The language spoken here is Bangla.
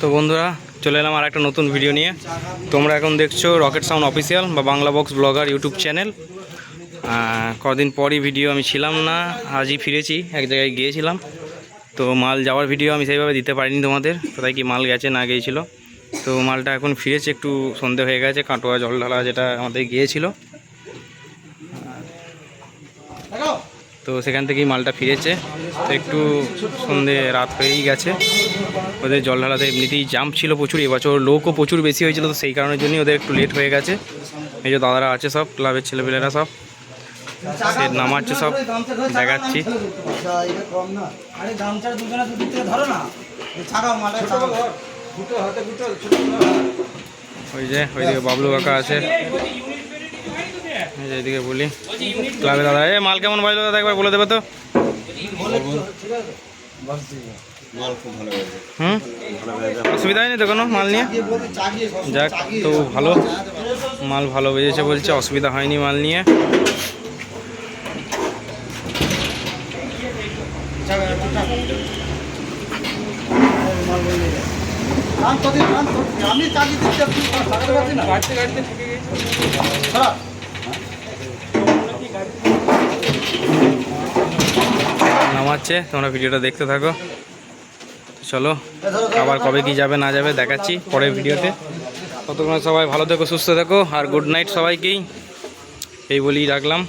তো বন্ধুরা, চলে এলাম আর একটা নতুন ভিডিও নিয়ে। তোমরা এখন দেখছ রকেট সাউন্ড অফিসিয়াল বা Bangla box blogger YouTube channel কদিন পরই ভিডিও আমি ছিলাম না, আজই ফিরেছি, এক জায়গায় গিয়েছিলাম। তো মাল যাওয়ার ভিডিও আমি সেইভাবে দিতে পারিনি তোমাদের, কোথায় কি মাল গেছে না গিয়েছিল। তো মালটা এখন ফিরেছে, একটু সন্ধে হয়ে গেছে, কাটোয়া জল ঢালা যেটা আমাদের গিয়েছিল। তো সেখান থেকেই মালটা ফিরেছে। তো একটু সন্ধে রাত হয়েই গেছে। ওদের জল ঢালাতে এমনিতেই জাম্প ছিল প্রচুর, এবছর লোকও প্রচুর বেশি হয়েছিল, তো সেই কারণের জন্যই ওদের একটু লেট হয়ে গেছে। এই যে দাদারা আছে সব, ক্লাবের ছেলেপেলেরা সব। সে নামাচ্ছে সব, দেখাচ্ছি। ওই ছোট ওই যে, ওইদিকে বাবলু কাকা আছে। এই যে এদিকে বলি। ক্লাবে দাদা এ মাল কেমন বাজলো দাদা? একবার বলে দেবে তো। হুম? অসুবিধা হয়নি তো কোনো মাল নিয়ে? যাক তো ভালো। মাল ভালো বেজেছে বলছে অসুবিধা হয়নি মাল নিয়ে। আমি চাগিয়ে দিচ্ছি গাড়িতে গাড়িতে ঠেকে গেছে নামাচ্ছে, তোমরা ভিডিওটা দেখতে থাকো। চলো, আবার কবে কি যাবে না যাবে দেখাচ্ছি পরের ভিডিওতে। ততক্ষণ সবাই ভালো থেকো, সুস্থ থেকো, আর গুড নাইট সবাইকেই। এই বলেই রাখলাম।